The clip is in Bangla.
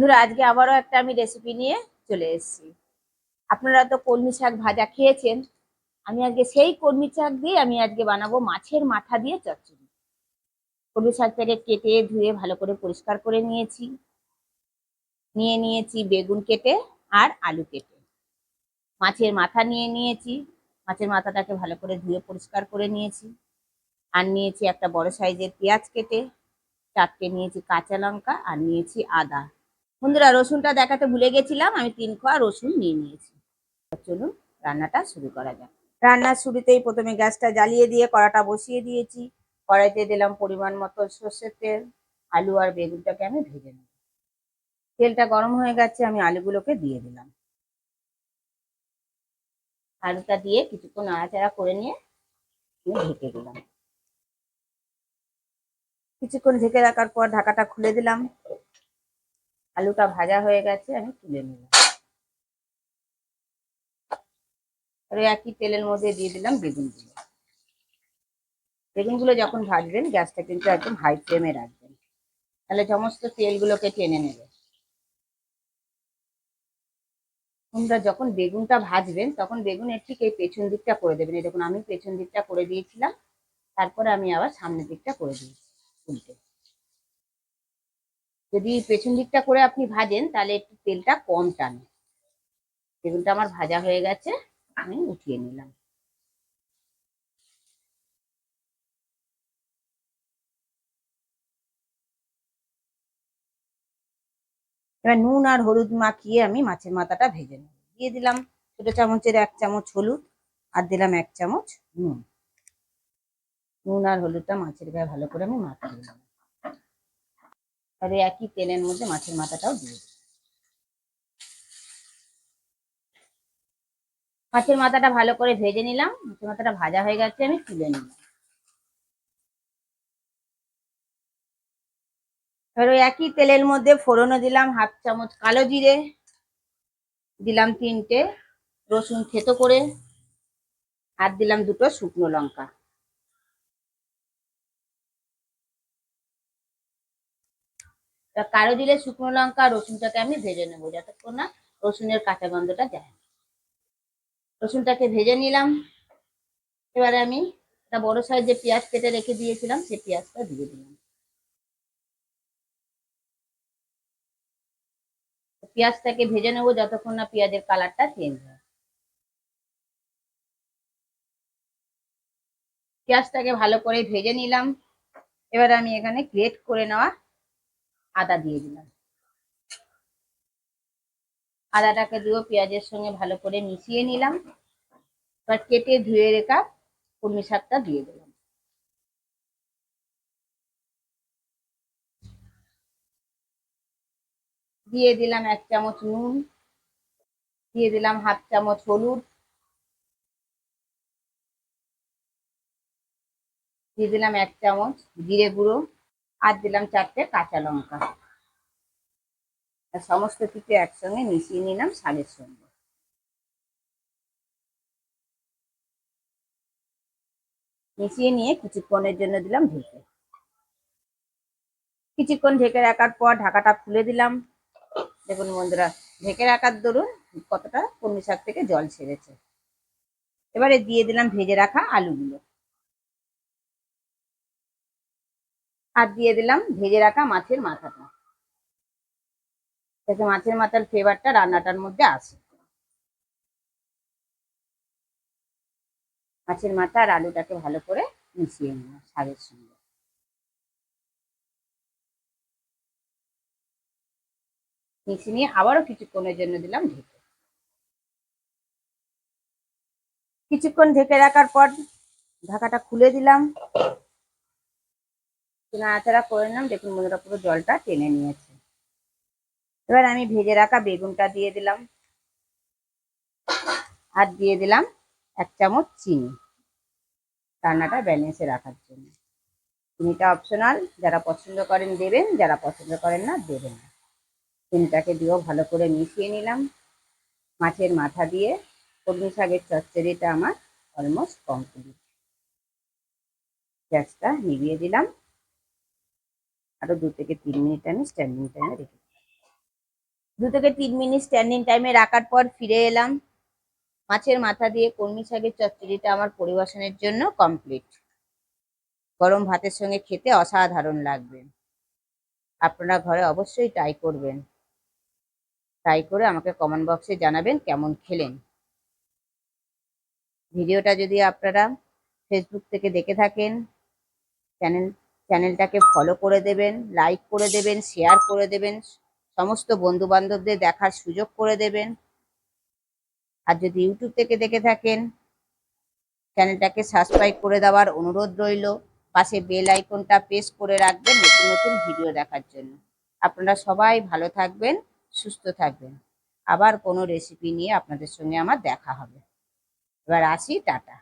বন্ধুরা, আজকে আবারও একটা আমি রেসিপি নিয়ে চলে এসেছি। আপনারা তো কলমি শাক ভাজা খেয়েছেন। আমি আজকে সেই কলমি শাক দিয়ে আমি আজকে বানাবো মাছের মাথা দিয়ে চচ্চড়ি। কলমি শাকটাকে কেটে, ধুয়ে, ভালো করে পরিষ্কার করে নিয়েছি। নিয়ে নিয়েছি বেগুন কেটে আর আলু কেটে। মাছের মাথা নিয়ে নিয়েছি। মাছের মাথাটাকে ভালো করে ধুয়ে পরিষ্কার করে নিয়েছি। আর নিয়েছি একটা বড় সাইজের পেঁয়াজ কেটে। চারটে নিয়েছি কাঁচা লঙ্কা আর নিয়েছি আদা। বন্ধুরা, রসুনটা দেখাতে ভুলে গেছিলাম, আমি তিন খোয়া রসুন নিয়ে নিয়েছি। চলুন, রান্নাটা শুরু করা যাক। রান্নার শুরুতেই প্রথমে গ্যাসটা জ্বালিয়ে দিয়ে কড়াটা বসিয়ে দিয়েছি। কড়াইতে দিলাম পরিমাণ মতো সর্ষের তেল, আলু আর বেগুনটাকে আমি ভেজে নেব। তেলটা গরম হয়ে গেছে, আমি আলুগুলোকে দিয়ে দিলাম। আলুটা দিয়ে কিছুক্ষণ নাড়াচাড়া করে নিয়ে আমি ঢেকে দিলাম। কিছুক্ষণ ঢেকে রাখার পর ঢাকাটা খুলে দিলাম। আলুটা ভাজা হয়ে গেছে, আমি তুলে নিলাম। আর একই তেলের মধ্যে দিয়ে দিলাম বেগুনগুলো। বেগুনগুলো যখন ভাজবেন, গ্যাসটা কিন্তু একদম হাই ফ্লেমে রাখবেন। তাহলে সমস্ত তেলগুলোকে টেনে নেবে। তোমরা যখন বেগুনটা ভাজবেন, তখন বেগুনের ঠিক এই পেছন দিকটা করে দেবেন। এই দেখুন, আমি পেছন দিকটা করে দিয়েছিলাম, তারপরে আমি আবার সামনের দিকটা করে দিয়েছি, উল্টে। যদি পেছন দিকটা করে আপনি ভাজেন, তাহলে একটু তেলটা কম টানে। বেগুনটা আমার ভাজা হয়ে গেছে, আমি উঠিয়ে নিলাম। এবার নুন আর হলুদ মাখিয়ে আমি মাছের মাথাটা ভেজে নেব। দিয়ে দিলাম ছোট চামচের এক চামচ হলুদ আর দিলাম এক চামচ নুন। নুন আর হলুদটা মাছের গায়ে ভালো করে আমি মাখিয়ে দিলাম এই একই তেলের মধ্যে মাছের মাথাটাও দিয়ে দিই। মাছের মাথাটা ভালো করে ভেজে নিলাম, মাছের মাথাটা ভাজা হয়ে গেছে, আমি তুলে নিলাম। ওই একই তেলের মধ্যে ফোড়নও দিলাম হাফ চামচ কালো জিরে, দিলাম তিনটে রসুন থেতো করে, আর দিলাম দুটো শুকনো লঙ্কা। তা কালো দিলে শুকনো লঙ্কা, রসুনটাকে আমি ভেজে নেব যতক্ষণ না রসুনের কাঁচা গন্ধটা যায় রসুনটাকে ভেজে নিলাম। এবারে আমি একটা বড় সাইজে পেঁয়াজ কেটে রেখে দিয়েছিলাম, সেই পেঁয়াজটা দিয়ে দিলাম। পেঁয়াজটাকে ভেজে নেব যতক্ষণ না পেঁয়াজের কালারটা চেঞ্জ হয়। পেঁয়াজটাকে ভালো করে ভেজে নিলাম। এবার আমি এখানে গ্রেট করে নেওয়া আদা দিয়ে দিলাম। আদাটাকে দিয়েও পেঁয়াজের সঙ্গে ভালো করে মিশিয়ে নিলাম। এবার কেটে ধুয়ে রেখা কলমি শাকটা দিয়ে দিলাম। দিয়ে দিলাম এক চামচ নুন, দিয়ে দিলাম হাফ চামচ হলুদ, দিয়ে দিলাম এক চামচ জিরে গুঁড়ো। আর দিলাম চারটে কাঁচা লঙ্কা। সমস্ত কিছু একসঙ্গে মিশিয়ে নিলাম শালের সঙ্গে। মিশিয়ে নিয়ে কিছুক্ষণের জন্য দিলাম ঢেকে। কিছুক্ষণ ঢেকে রাখার পর ঢাকাটা খুলে দিলাম। দেখুন বন্ধুরা, ঢেকে রাখার দরুন কতটা কলমি শাক থেকে জল ছেড়েছে। এবারে দিয়ে দিলাম ভেজে রাখা আলুগুলো। আর দিয়ে দিলাম, ভেজে রাখা মাছের মাথাটা। যাতে মাছের মাথার ফ্লেভারটা রান্নাটার মধ্যে আসে। মাছের মাথা আর আলুটাকে ভালো করে মিশিয়ে নিলাম শাকের সঙ্গে। মিশিয়ে নিয়ে আবারও কিছুক্ষণের জন্য দিলাম ঢেকে। কিছুক্ষণ ঢেকে রাখার পর ঢাকাটা খুলে দিলাম। নাড়াচাড়া করে নিলাম, দেখুন বন্ধুরা পুরো জলটা টেনে নিয়েছে। এবার আমি ভেজে রাখা বেগুনটা দিয়ে দিলাম। আর দিয়ে দিলাম এক চামচ চিনি রান্নাটা ব্যালেন্সে রাখার জন্য। চিনিটা অপশনাল যারা পছন্দ করেন দেবেন, যারা পছন্দ করেন না দেবেন না। চিনিটাকে দিয়েও ভালো করে মিশিয়ে নিলাম। মাছের মাথা দিয়ে কলমি শাকের চচ্চড়িটা আমার অলমোস্ট কমপ্লিট গ্যাসটা নিভিয়ে দিলাম। আরও দু থেকে তিন মিনিট আমি স্ট্যান্ডিং টাইমে রেখে দু থেকে তিন মিনিট স্ট্যান্ডিং টাইমে রাখার পর ফিরে এলাম। মাছের মাথা দিয়ে কলমি শাকের চচ্চড়িটা আমার পরিবেশনের জন্য কমপ্লিট গরম ভাতের সঙ্গে খেতে অসাধারণ লাগবে। আপনারা ঘরে অবশ্যই ট্রাই করবেন। ট্রাই করে আমাকে কমেন্ট বক্সে জানাবেন কেমন খেলেন। ভিডিওটা যদি আপনারা ফেসবুক থেকে দেখে থাকেন চ্যানেল চ্যানেলটাকে ফলো করে দেবেন লাইক করে দেবেন শেয়ার করে দেবেন, সমস্ত বন্ধু বান্ধবদের দেখার সুযোগ করে দেবেন। আর যদি ইউটিউব থেকে দেখে থাকেন চ্যানেলটাকে সাবস্ক্রাইব করে দেওয়ার অনুরোধ রইল। পাশে বেল আইকনটা প্রেস করে রাখবেন নতুন নতুন ভিডিও দেখার জন্য। আপনারা সবাই ভালো থাকবেন, সুস্থ থাকবেন। আবার কোনো রেসিপি নিয়ে আপনাদের সঙ্গে আমার দেখা হবে। এবার আসি, টাটা।